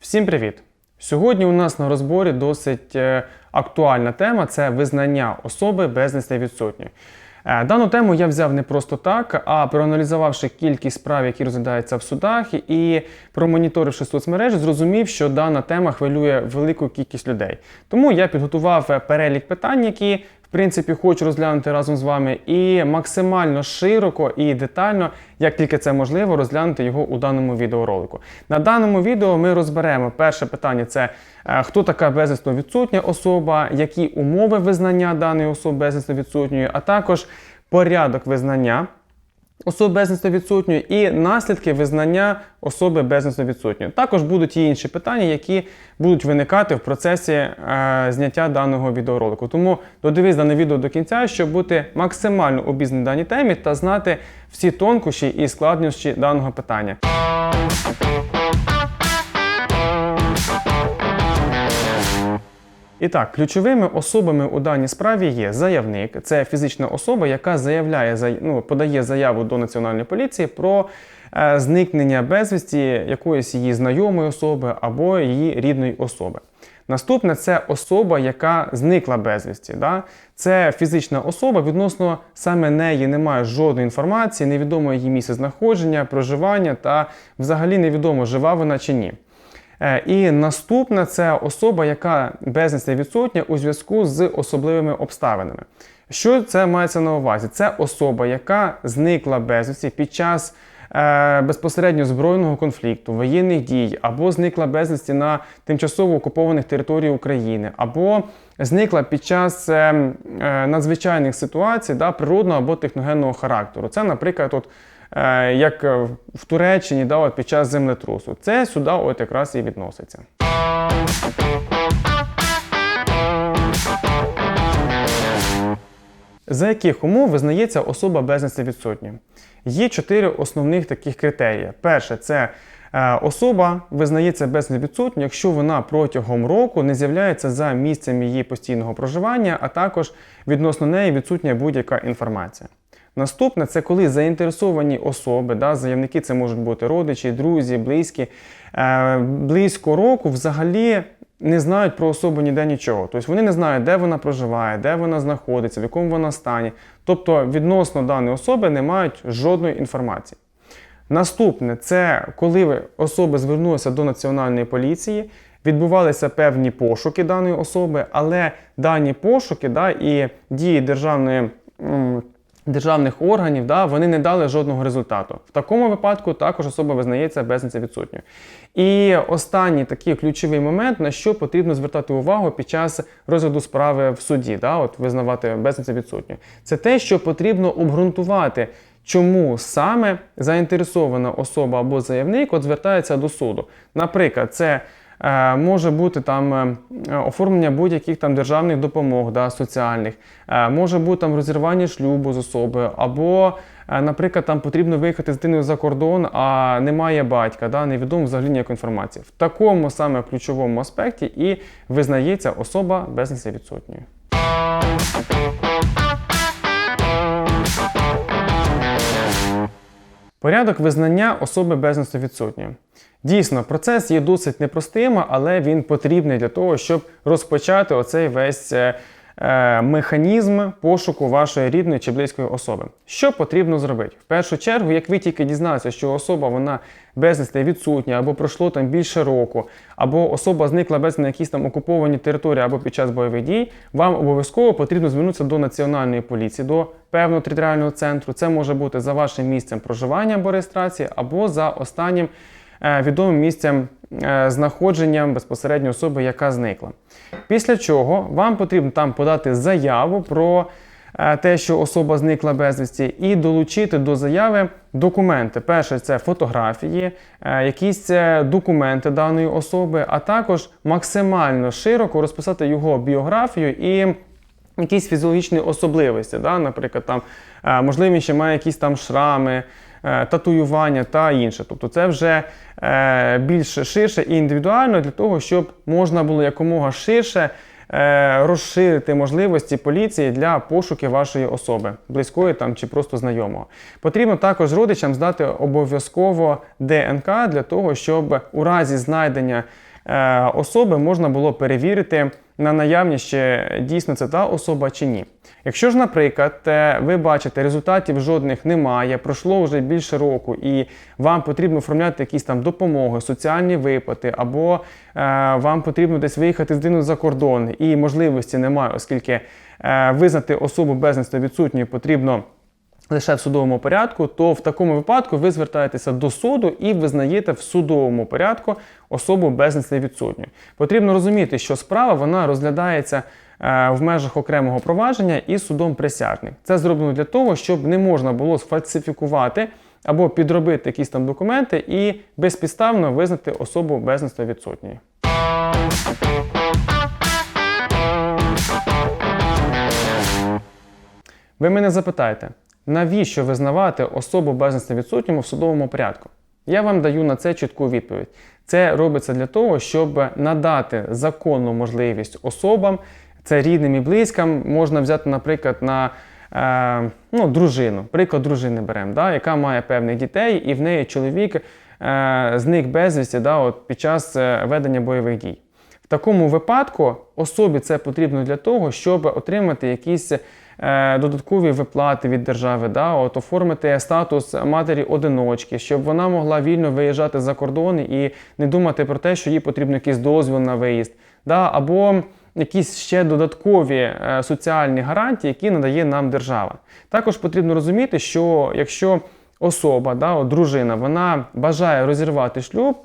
Всім привіт! Сьогодні у нас на розборі досить е, актуальна тема це визнання особи безвісти відсутньої. Е, Дану тему я взяв не просто так, а проаналізувавши кількість справ, які розглядаються в судах, і промоніторивши соцмережі, зрозумів, що дана тема хвилює велику кількість людей. Тому я підготував е, перелік питань, які в принципі хочу розглянути разом з вами, і максимально широко і детально, як тільки це можливо, розглянути його у даному відеоролику. На даному відео ми розберемо перше питання: це е, хто така безвісно відсутня особа, які умови визнання даної особи безвісно відсутньої, а також порядок визнання особи безвісно відсутньої і наслідки визнання особи безвісно відсутньої. Також будуть і інші питання, які будуть виникати в процесі е, зняття даного відеоролику. Тому додивись дане відео до кінця, щоб бути максимально обізнаний даній темі та знати всі тонкощі і складнощі даного питання. І так, ключовими особами у даній справі є заявник, це фізична особа, яка заявляє ну, подає заяву до національної поліції про е, зникнення безвісті якоїсь її знайомої особи або її рідної особи. Наступне це особа, яка зникла безвісті. Да? Це фізична особа, відносно саме неї немає жодної інформації, невідомо її місце знаходження, проживання та взагалі невідомо, жива вона чи ні. Е, І наступна це особа, яка безвісти відсутня у зв'язку з особливими обставинами. Що це мається на увазі? Це особа, яка зникла безвісті під час е, безпосередньо збройного конфлікту, воєнних дій, або зникла безвісті на тимчасово окупованих територіях України, або зникла під час е, е, надзвичайних ситуацій да, природного або техногенного характеру. Це, наприклад, от, як е, в Туреччині да, от під час землетрусу. Це сюди от якраз і відноситься. За яких умов визнається особа безвісти відсутньою? Є чотири основних таких критерії. Перше, це е, особа визнається безвісти відсутньою, якщо вона протягом року не з'являється за місцем її постійного проживання, а також відносно неї відсутня будь-яка інформація. Наступне це коли заінтересовані особи, да, заявники це можуть бути родичі, друзі, близькі, е, близько року взагалі не знають про особу ніде нічого. Тобто вони не знають, де вона проживає, де вона знаходиться, в якому вона стані. Тобто відносно даної особи не мають жодної інформації. Наступне це коли особи звернулися до національної поліції, відбувалися певні пошуки даної особи, але дані пошуки да, і дії державної. Державних органів да, вони не дали жодного результату. В такому випадку також особа визнається безвісти відсутньою. І останній такий ключовий момент, на що потрібно звертати увагу під час розгляду справи в суді, да, от визнавати безвісти відсутньою. Це те, що потрібно обґрунтувати, чому саме заінтересована особа або заявник от звертається до суду. Наприклад, це може бути там е, оформлення будь-яких там державних допомог, да, соціальних, е, може бути там розірвання шлюбу з особою, або, е, наприклад, там потрібно виїхати з дитиною за кордон, а немає батька, да, невідомо взагалі ніякої інформації. В такому саме ключовому аспекті і визнається особа безвісти відсутньою. Порядок визнання особи безвісти відсутньої. Дійсно, процес є досить непростим, але він потрібний для того, щоб розпочати оцей весь е, е, механізм пошуку вашої рідної чи близької особи. Що потрібно зробити? В першу чергу, як ви тільки дізналися, що особа вона безвісти відсутня, або пройшло там більше року, або особа зникла без на якісь там окуповані території або під час бойових дій, вам обов'язково потрібно звернутися до національної поліції, до певного територіального центру. Це може бути за вашим місцем проживання або реєстрації, або за останнім відомим місцем е, знаходження безпосередньо особи, яка зникла. Після чого вам потрібно там подати заяву про е, те, що особа зникла безвісті, і долучити до заяви документи. Перше це фотографії, е, якісь е, документи даної особи, а також максимально широко розписати його біографію і якісь фізіологічні особливості. Да? Наприклад, там, е, можливо, ще має якісь там шрами, е, татуювання та інше. Тобто це вже е, більш ширше і індивідуально для того, щоб можна було якомога ширше е, розширити можливості поліції для пошуки вашої особи, близької там чи просто знайомого. Потрібно також родичам здати обов'язково ДНК для того, щоб у разі знайдення е, особи можна було перевірити на наявність, чи дійсно це та особа чи ні. Якщо ж, наприклад, е, ви бачите, результатів жодних немає, пройшло вже більше року, і вам потрібно оформляти якісь там допомоги, соціальні виплати, або е, вам потрібно десь виїхати з дитиною за кордон, і можливості немає, оскільки е, визнати особу безвісно відсутньою потрібно лише в судовому порядку, то в такому випадку ви звертаєтеся до суду і визнаєте в судовому порядку особу безвісти відсутньою. Потрібно розуміти, що справа вона розглядається е, в межах окремого провадження і судом присяжних. Це зроблено для того, щоб не можна було сфальсифікувати або підробити якісь там документи і безпідставно визнати особу безвісно відсутньою. Ви мене запитаєте, навіщо визнавати особу безвісно відсутньому в судовому порядку? Я вам даю на це чітку відповідь. Це робиться для того, щоб надати законну можливість особам, це рідним і близьким, можна взяти, наприклад, на е, ну, дружину. Приклад дружини беремо, да, яка має певних дітей, і в неї чоловік е, зник безвісті да, от, під час е, ведення бойових дій. Такому випадку особі це потрібно для того, щоб отримати якісь е, додаткові виплати від держави, да, от, оформити статус матері-одиночки, щоб вона могла вільно виїжджати за кордон і не думати про те, що їй потрібен якийсь дозвіл на виїзд, да, або якісь ще додаткові е, соціальні гарантії, які надає нам держава. Також потрібно розуміти, що якщо особа, да, от, дружина, вона бажає розірвати шлюб,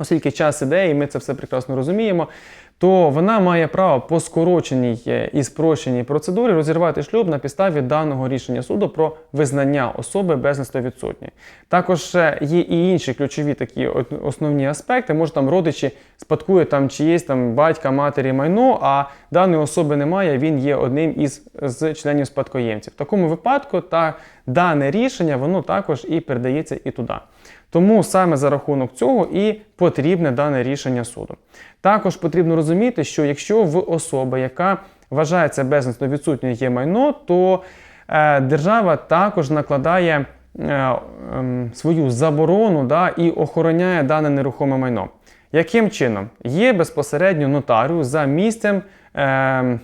оскільки час іде, і ми це все прекрасно розуміємо, то вона має право по скороченій е, і спрощеній процедурі розірвати шлюб на підставі даного рішення суду про визнання особи безвісно відсутньої. Також е, є і інші ключові такі основні аспекти. Може там родичі спадкують там чиєсь там батька, матері майно, а даної особи немає, він є одним із з членів спадкоємців. В такому випадку та дане рішення воно також і передається і туди. Тому саме за рахунок цього і потрібне дане рішення суду. Також потрібно розуміти, що якщо в особи, яка вважається безвісно відсутньою є майно, то е, держава також накладає е, е, свою заборону да, і охороняє дане нерухоме майно. Яким чином? Є безпосередньо нотаріус за місцем. Е,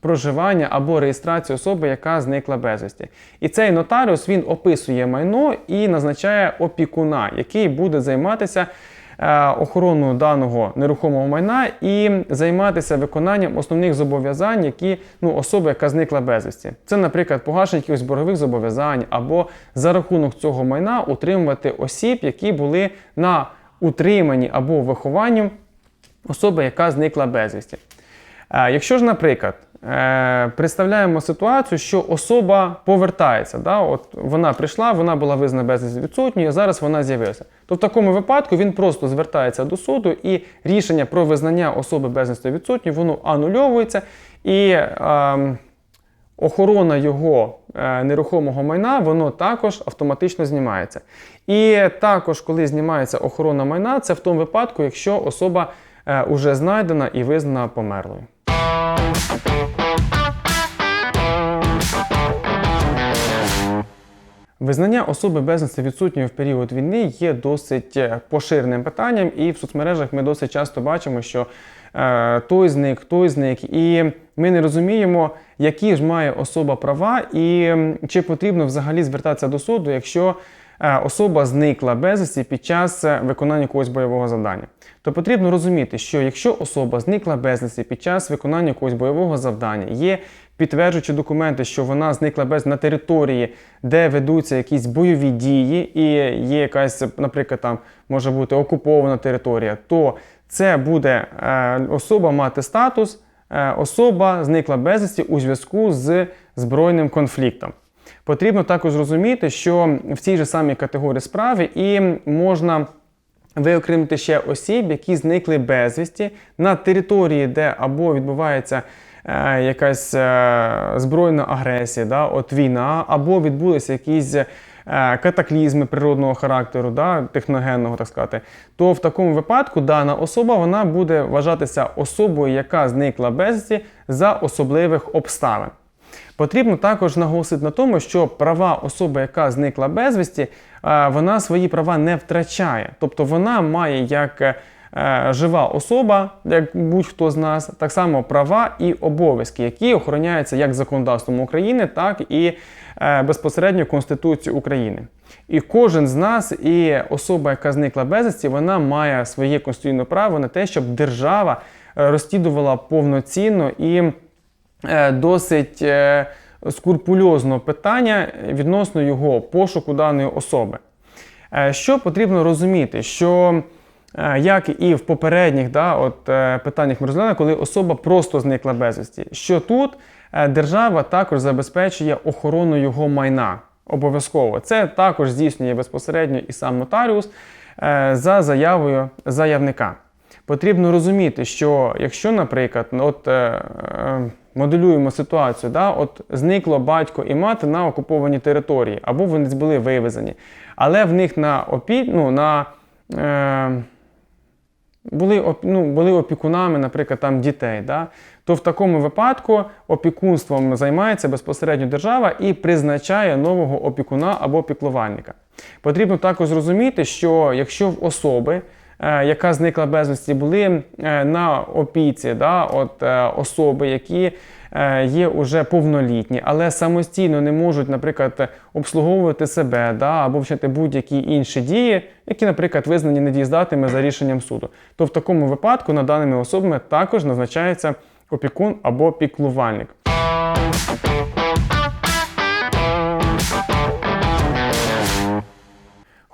проживання або реєстрацію особи, яка зникла безвісті. І цей нотаріус він описує майно і назначає опікуна, який буде займатися е, охороною даного нерухомого майна і займатися виконанням основних зобов'язань, які ну, особи, яка зникла безвісті. Це, наприклад, погашення якихось боргових зобов'язань, або за рахунок цього майна утримувати осіб, які були на утриманні або вихованні особи, яка зникла безвісті. Е, якщо ж, наприклад, е, представляємо ситуацію, що особа повертається, да? От вона прийшла, вона була визнана безвісти відсутньою, а зараз вона з'явилася. То в такому випадку він просто звертається до суду і рішення про визнання особи безвісти відсутньою, воно анульовується і е, охорона його е, нерухомого майна, воно також автоматично знімається. І також, коли знімається охорона майна, це в тому випадку, якщо особа е, уже знайдена і визнана померлою. Визнання особи безвісти відсутньої в період війни є досить е, поширеним питанням, і в соцмережах ми досить часто бачимо, що е, той зник, той зник, і ми не розуміємо, які ж має особа права, і чи потрібно взагалі звертатися до суду, якщо особа зникла безвісті під час е, виконання якогось бойового завдання. То потрібно розуміти, що якщо особа зникла безвісті під час виконання якогось бойового завдання, є підтверджуючи документи, що вона зникла без на території, де ведуться якісь бойові дії, і є якась, наприклад, там може бути окупована територія, то це буде е, особа мати статус, е, особа зникла безвісті у зв'язку з збройним конфліктом. Потрібно також розуміти, що в цій же самій категорії справи і можна виокремити ще осіб, які зникли безвісті на території, де або відбувається е, якась е, збройна агресія, да, от війна, або відбулися якісь е, катаклізми природного характеру, да, техногенного, так сказати, то в такому випадку дана особа вона буде вважатися особою, яка зникла безвісті за особливих обставин. Потрібно також наголосити на тому, що права особи, яка зникла безвісті, е, вона свої права не втрачає. Тобто вона має як е, жива особа, як будь-хто з нас, так само права і обов'язки, які охороняються як законодавством України, так і е, безпосередньо Конституцією України. І кожен з нас, і особа, яка зникла безвісті, вона має своє конституційне право на те, щоб держава розслідувала повноцінно і досить е, скрупульозно питання відносно його пошуку даної особи. Е, Що потрібно розуміти, що е, як і в попередніх да, от, е, питаннях ми розглянули, коли особа просто зникла безвісті, що тут е, держава також забезпечує охорону його майна обов'язково. Це також здійснює безпосередньо і сам нотаріус е, за заявою заявника. Потрібно розуміти, що якщо, наприклад, от, е, е, моделюємо ситуацію, да, от зникло батько і мати на окупованій території, або вони були вивезені, але в них на опі... ну, на, е, були, ну, були опікунами, наприклад, там дітей, да, то в такому випадку опікунством займається безпосередньо держава і призначає нового опікуна або піклувальника. Потрібно також зрозуміти, що якщо в особи, яка зникла безвісті, були е, на опіці да, от, е, особи, які е, є уже повнолітні, але самостійно не можуть, наприклад, обслуговувати себе да, або вчити будь-які інші дії, які, наприклад, визнані недієздатними за рішенням суду, то в такому випадку над даними особами також назначається опікун або піклувальник.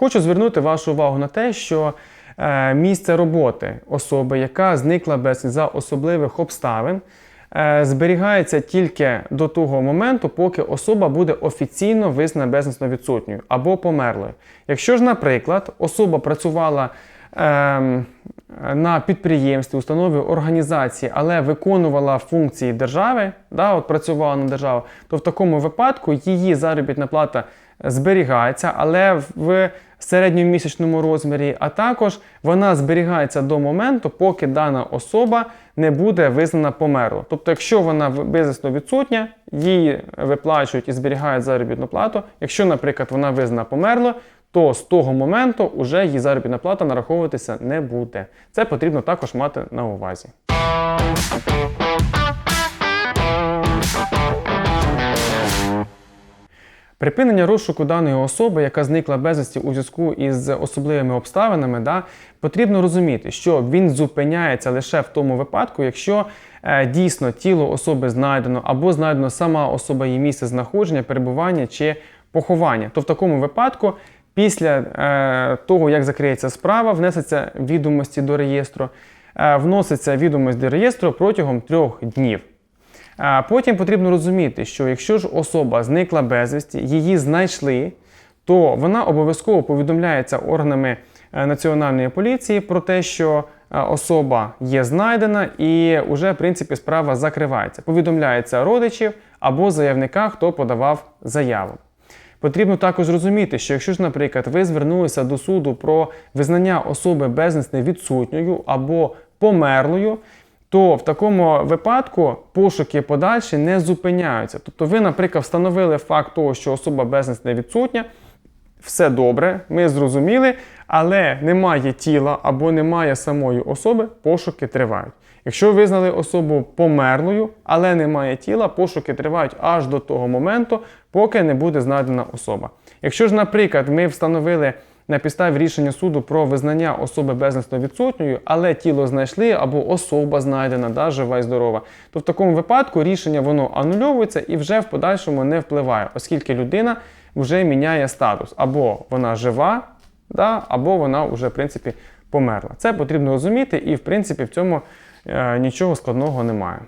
Хочу звернути вашу увагу на те, що е, місце роботи особи, яка зникла без за особливих обставин, е, зберігається тільки до того моменту, поки особа буде офіційно визнана безвісно відсутньою або померлою. Якщо ж, наприклад, особа працювала на підприємстві, установі організації, але виконувала функції держави, да, от працювала на державу, то в такому випадку її заробітна плата зберігається, але в середньомісячному розмірі, а також вона зберігається до моменту, поки дана особа не буде визнана померлою. Тобто, якщо вона безвісно відсутня, їй виплачують і зберігають заробітну плату. Якщо, наприклад, вона визнана померлою, то з того моменту вже її заробітна плата нараховуватися не буде. Це потрібно також мати на увазі. Припинення розшуку даної особи, яка зникла безвісті у зв'язку із особливими обставинами, да, потрібно розуміти, що він зупиняється лише в тому випадку, якщо е, дійсно тіло особи знайдено або знайдено сама особа її місце знаходження, перебування чи поховання. То в такому випадку, після е, того, як закриється справа, внесеться відомості до реєстру, е, вноситься відомість до реєстру протягом трьох днів. А Потім потрібно розуміти, що якщо ж особа зникла безвісті, її знайшли, то вона обов'язково повідомляється органами е, національної поліції про те, що е, особа є знайдена, і вже в принципі справа закривається. Повідомляється родичів або заявника, хто подавав заяву. Потрібно також розуміти, що якщо ж, наприклад, ви звернулися до суду про визнання особи безвісне відсутньою або померлою, то в такому випадку пошуки подальші не зупиняються. Тобто ви, наприклад, встановили факт того, що особа безвісне відсутня, все добре, ми зрозуміли, але немає тіла або немає самої особи, пошуки тривають. Якщо визнали особу померлою, але немає тіла, пошуки тривають аж до того моменту, поки не буде знайдена особа. Якщо ж, наприклад, ми встановили на підставі рішення суду про визнання особи безвісно відсутньою, але тіло знайшли або особа знайдена, да, жива і здорова, то в такому випадку рішення воно анульовується і вже в подальшому не впливає, оскільки людина вже міняє статус. Або вона жива, да, або вона вже в принципі померла. Це потрібно розуміти, і в принципі в цьому е, нічого складного немає.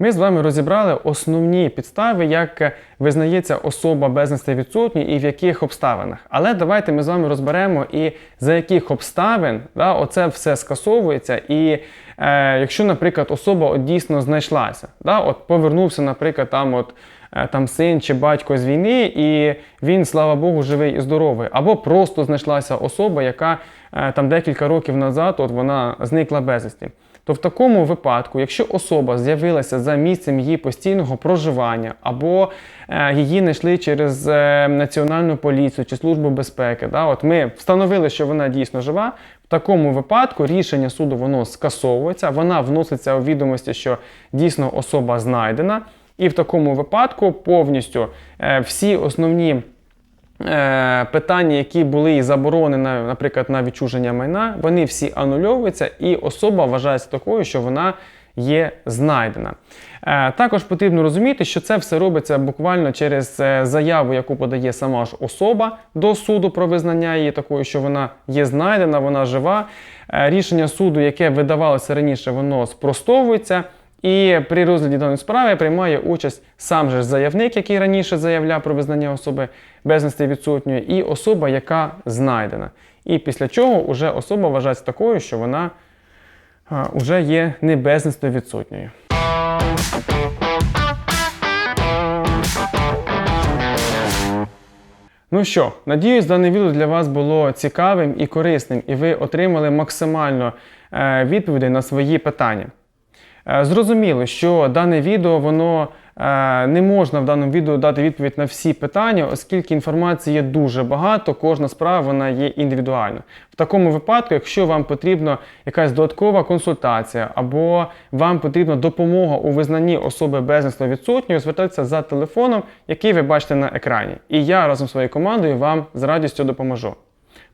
Ми з вами розібрали основні підстави, як визнається особа без безвісти відсутньою і в яких обставинах. Але давайте ми з вами розберемо і за яких обставин да, оце все скасовується. І е, якщо, наприклад, особа от дійсно знайшлася, да, от повернувся, наприклад, там от. Е, Там син чи батько з війни, і він, слава Богу, живий і здоровий. Або просто знайшлася особа, яка е, там декілька років назад от вона зникла безвісті то в такому випадку, якщо особа з'явилася за місцем її постійного проживання, або е, її знайшли через національну поліцію чи службу безпеки, да, от ми встановили, що вона дійсно жива. В такому випадку рішення суду воно скасовується, вона вноситься у відомості, що дійсно особа знайдена, і в такому випадку повністю е, всі основні е, питання, які були і заборони, на, наприклад, на відчуження майна, вони всі анульовуються, і особа вважається такою, що вона є знайдена. Е, також потрібно розуміти, що це все робиться буквально через заяву, яку подає сама ж особа до суду про визнання її такою, що вона є знайдена, вона жива. Рішення суду, яке видавалося раніше, воно спростовується. І при розгляді даної справи приймає участь сам же заявник, який раніше заявляв про визнання особи безвісти відсутньої, і особа, яка знайдена. І після чого вже особа вважається такою, що вона вже є не безвісно відсутньою. Ну що, надіюсь, дане відео для вас було цікавим і корисним, і ви отримали максимально е, відповідей на свої питання. Е, Зрозуміло, що дане відео воно е, не можна в даному відео дати відповідь на всі питання, оскільки інформації є дуже багато, кожна справа вона є індивідуальна. В такому випадку, якщо вам потрібна якась додаткова консультація або вам потрібна допомога у визнанні особи безвісно відсутньої, звертайтеся за телефоном, який ви бачите на екрані. І я разом з своєю командою вам з радістю допоможу.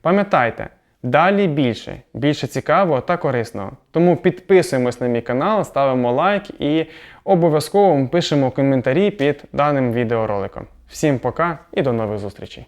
Пам'ятайте, Далі більше, більше цікавого та корисного. Тому підписуємось на мій канал, ставимо лайк і обов'язково пишемо коментарі під даним відеороликом. Всім пока і до нових зустрічей!